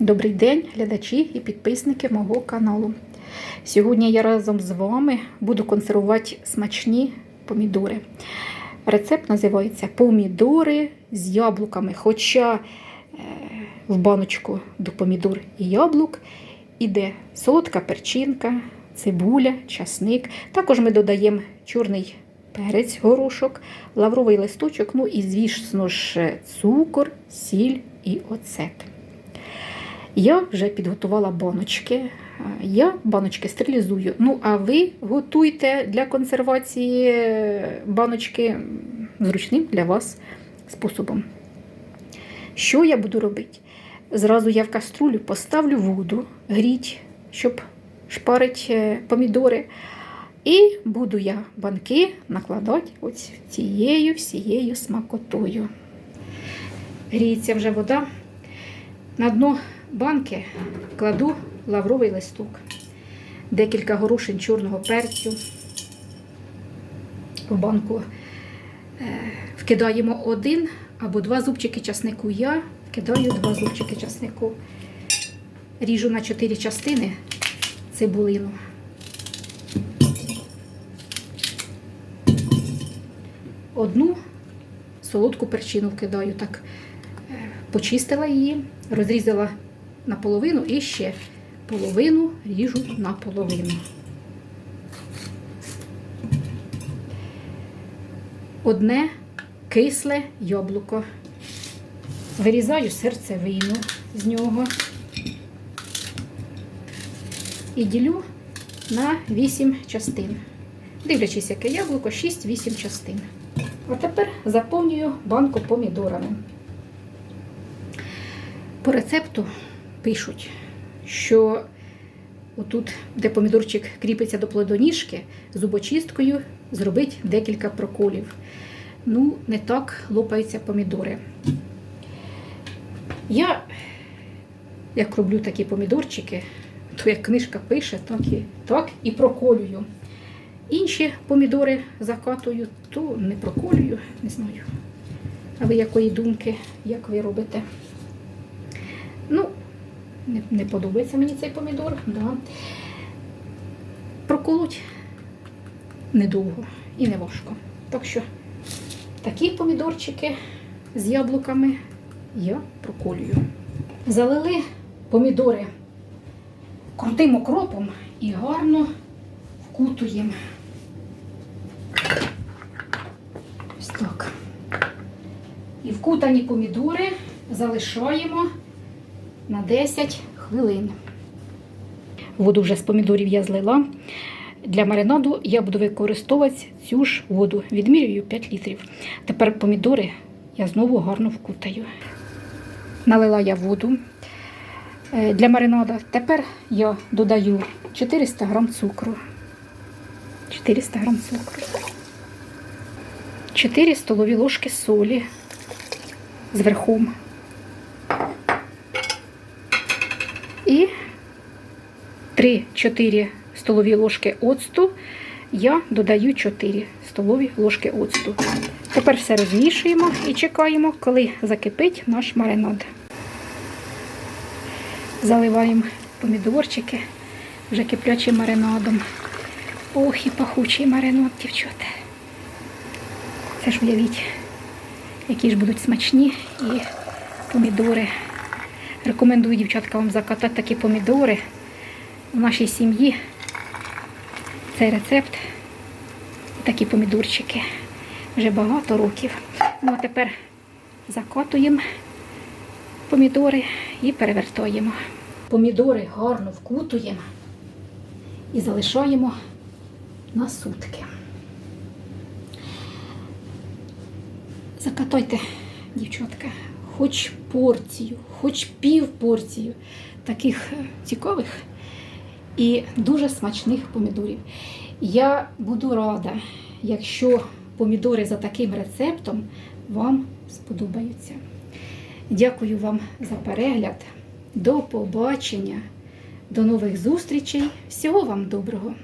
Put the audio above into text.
Добрий день, глядачі і підписники мого каналу. Сьогодні я разом з вами буду консервувати смачні помідори. Рецепт називається помідори з яблуками. Хоча е, в баночку до помідор і яблук іде солодка перчинка, цибуля, часник. Також ми додаємо чорний перець, горошок, лавровий листочок, ну і, звісно ж, цукор, сіль і оцет. Я вже підготувала баночки. Я баночки стерилізую. Ну, а ви готуйте для консервації баночки зручним для вас способом. Що я буду робити? Зразу я в каструлю поставлю воду, гріть, щоб шпарить е, помідори. І буду я банки накладати ось цією всією смакотою. Гріється вже вода. На дно банки кладу лавровий листок, декілька горошин чорного перцю. В банку е, вкидаємо один або два зубчики часнику. Я вкидаю два зубчики часнику. Ріжу на чотири частини цибулину. Одну солодку перчину вкидаю, так е, почистила її, розрізала наполовину і ще половину ріжу на половину. Одне кисле яблуко. Вирізаю серцевину з нього і ділю на 8 частин. Дивлячись, яке яблуко, 6-8 частин. А тепер заповнюю банку помідорами. По рецепту пишуть, що отут, де помідорчик кріпиться до плодоніжки, зубочисткою зробить декілька проколів. Ну, не так лопаються помідори. Я, як роблю такі помідорчики, то як книжка пише, так і, так і проколюю. Інші помідори закатую, то не проколюю, не знаю. А ви якої думки, як ви робите? Ну, не, не подобається мені цей помідор. Да. Проколоть недовго і не важко. Так що такі помідорчики з яблуками я проколюю. Залили помідори крутим окропом і гарно вкутуємо. Ось так. І вкутані помідори залишаємо на 10 хвилин. Воду вже з помідорів я злила. Для маринаду я буду використовувати цю ж воду. Відмірюю 5 літрів. Тепер помідори я знову гарно вкутаю. Налила я воду е, для маринада. Тепер я додаю 400 грам цукру. 400 грам цукру. 4 столові ложки солі з верхом. І 3-4 столові ложки оцту я додаю 4 столові ложки оцту. Тепер все розмішуємо і чекаємо, коли закипить наш маринад. Заливаємо помідорчики вже киплячим маринадом. Ох, і пахучий маринад, дівчата. Це ж уявіть, які ж будуть смачні і помідори. Рекомендую, дівчатка, вам закатати такі помідори в нашій сім'ї. Цей рецепт, такі помідорчики. Вже багато років. Ну, а тепер закатуємо помідори і перевертаємо. Помідори гарно вкутуємо і залишаємо на сутки. Закатайте, дівчатка, хоч порцію, хоч пів порцію таких е, цікавих і дуже смачних помідорів. Я буду рада, якщо помідори за таким рецептом вам сподобаються. Дякую вам за перегляд. До побачення, до нових зустрічей. Всього вам доброго!